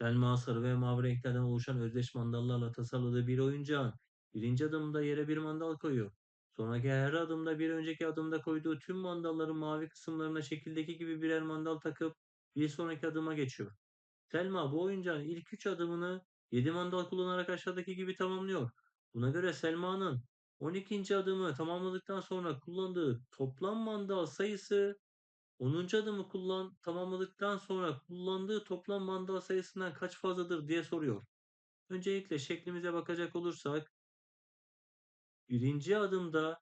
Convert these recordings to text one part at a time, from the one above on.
Selma sarı ve mavi renklerden oluşan özdeş mandallarla tasarladığı bir oyuncağın birinci adımda yere bir mandal koyuyor. Sonraki her adımda bir önceki adımda koyduğu tüm mandalların mavi kısımlarına şekildeki gibi birer mandal takıp bir sonraki adıma geçiyor. Selma bu oyuncağın ilk üç adımını 7 mandal kullanarak aşağıdaki gibi tamamlıyor. Buna göre Selma'nın 12. adımı tamamladıktan sonra kullandığı toplam mandal sayısı 10. adımı kullan tamamladıktan sonra kullandığı toplam mandal sayısından kaç fazladır diye soruyor. Öncelikle şeklimize bakacak olursak birinci adımda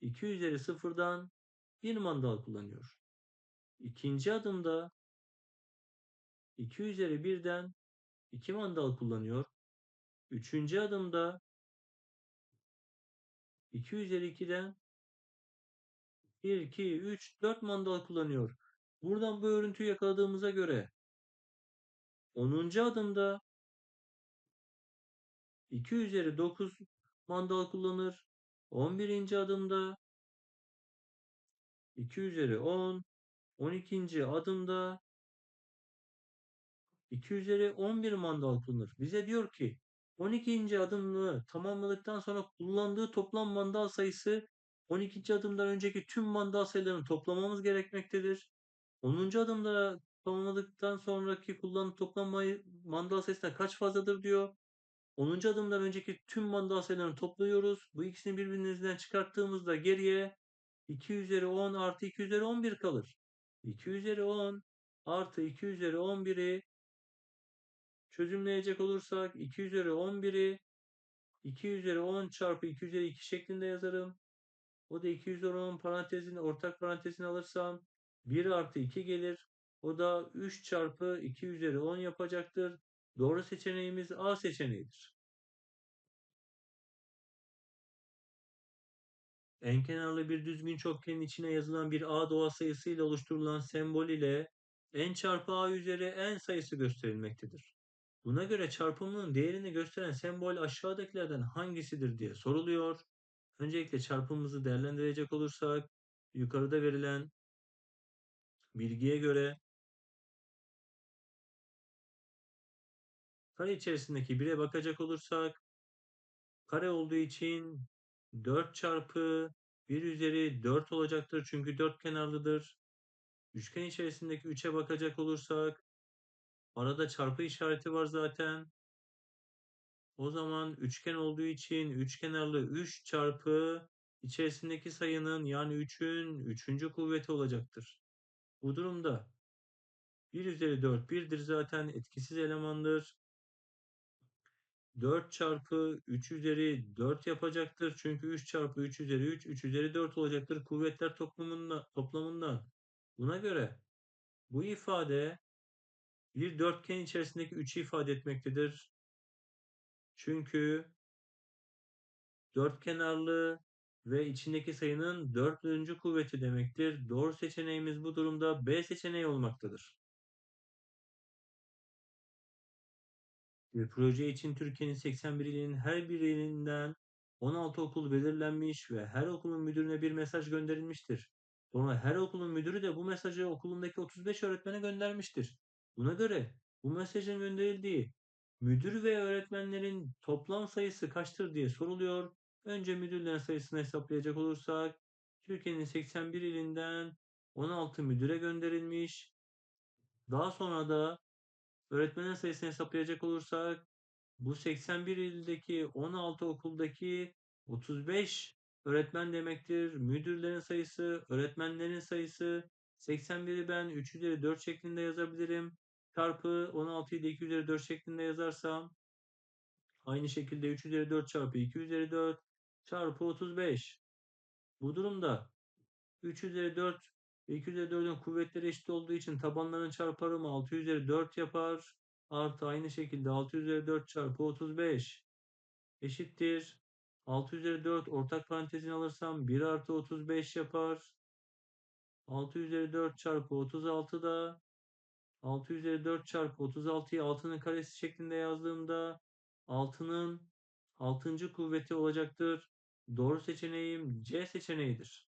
2 üzeri sıfırdan 1 mandal kullanıyor. İkinci adımda 2 üzeri 1'den 2 mandal kullanıyor. Üçüncü adımda 2 üzeri 2'den 1, 2, 3, 4 mandal kullanıyor. Buradan bu örüntüyü yakaladığımıza göre 10. adımda 2 üzeri 9 mandal kullanır. 11. adımda 2 üzeri 10. 12. adımda 2 üzeri 11 mandal kullanır. Bize diyor ki 12. adımını tamamladıktan sonra kullandığı toplam mandal sayısı 12. adımdan önceki tüm mandal sayılarını toplamamız gerekmektedir. 10. adımda tamamladıktan sonraki kullanılan toplam mandal sayısına kaç fazladır diyor. 10. adımdan önceki tüm mandal sayılarını topluyoruz. Bu ikisini birbirinden çıkarttığımızda geriye 2 üzeri 10 artı 2 üzeri 11 kalır. 2 üzeri 10 artı 2 üzeri 11'i çözümleyecek olursak 2 üzeri 11'i 2 üzeri 10 çarpı 2 üzeri 2 şeklinde yazarım. O da 2 üzeri 10 parantezini ortak parantezini alırsam 1 artı 2 gelir. O da 3 çarpı 2 üzeri 10 yapacaktır. Doğru seçeneğimiz A seçeneğidir. En kenarlı bir düzgün çokgenin içine yazılan bir A doğal sayısı ile oluşturulan sembol ile n çarpı A üzeri n sayısı gösterilmektedir. Buna göre çarpımının değerini gösteren sembol aşağıdakilerden hangisidir diye soruluyor. Öncelikle çarpımımızı değerlendirecek olursak yukarıda verilen bilgiye göre kare içerisindeki 1'e bakacak olursak kare olduğu için 4 çarpı 1 üzeri 4 olacaktır. Çünkü 4 kenarlıdır. Üçgen içerisindeki 3'e bakacak olursak arada çarpı işareti var zaten. O zaman üçgen olduğu için 3 kenarlı 3 çarpı içerisindeki sayının yani 3'ün 3. kuvveti olacaktır. Bu durumda 1 üzeri 4 1'dir zaten etkisiz elemandır. 4 çarpı 3 üzeri 4 yapacaktır. Çünkü 3 çarpı 3 üzeri 3, 3 üzeri 4 olacaktır. Kuvvetler toplamında, toplamından. Buna göre bu ifade bir dörtgen içerisindeki 3'ü ifade etmektedir. Çünkü dört kenarlı ve içindeki sayının dörtlüncü kuvveti demektir. Doğru seçeneğimiz bu durumda B seçeneği olmaktadır. Bir proje için Türkiye'nin 81 ilinin her bir ilinden 16 okul belirlenmiş ve her okulun müdürüne bir mesaj gönderilmiştir. Sonra her okulun müdürü de bu mesajı okulundaki 35 öğretmene göndermiştir. Buna göre bu mesajın gönderildiği müdür ve öğretmenlerin toplam sayısı kaçtır diye soruluyor. Önce müdürlerin sayısını hesaplayacak olursak Türkiye'nin 81 ilinden 16 müdüre gönderilmiş. Daha sonra da öğretmenlerin sayısını hesaplayacak olursak bu 81 ildeki 16 okuldaki 35 öğretmen demektir. Müdürlerin sayısı, öğretmenlerin sayısı 81'i ben 3 üzeri 4 şeklinde yazabilirim. Çarpı 16'yı da 2 üzeri 4 şeklinde yazarsam aynı şekilde 3 üzeri 4 çarpı 2 üzeri 4 çarpı 35. Bu durumda 3 üzeri 4 ve 2 üzeri 4'ün kuvvetleri eşit olduğu için tabanların çarparımı 6 üzeri 4 yapar. Artı aynı şekilde 6 üzeri 4 çarpı 35 eşittir. 6 üzeri 4 ortak parantezini alırsam 1 artı 35 yapar. 6 üzeri 4 çarpı 36 da 6 üzeri 4 çarpı 36'yı 6'nın karesi şeklinde yazdığımda 6'nın 6. kuvveti olacaktır. Doğru seçeneğim C seçeneğidir.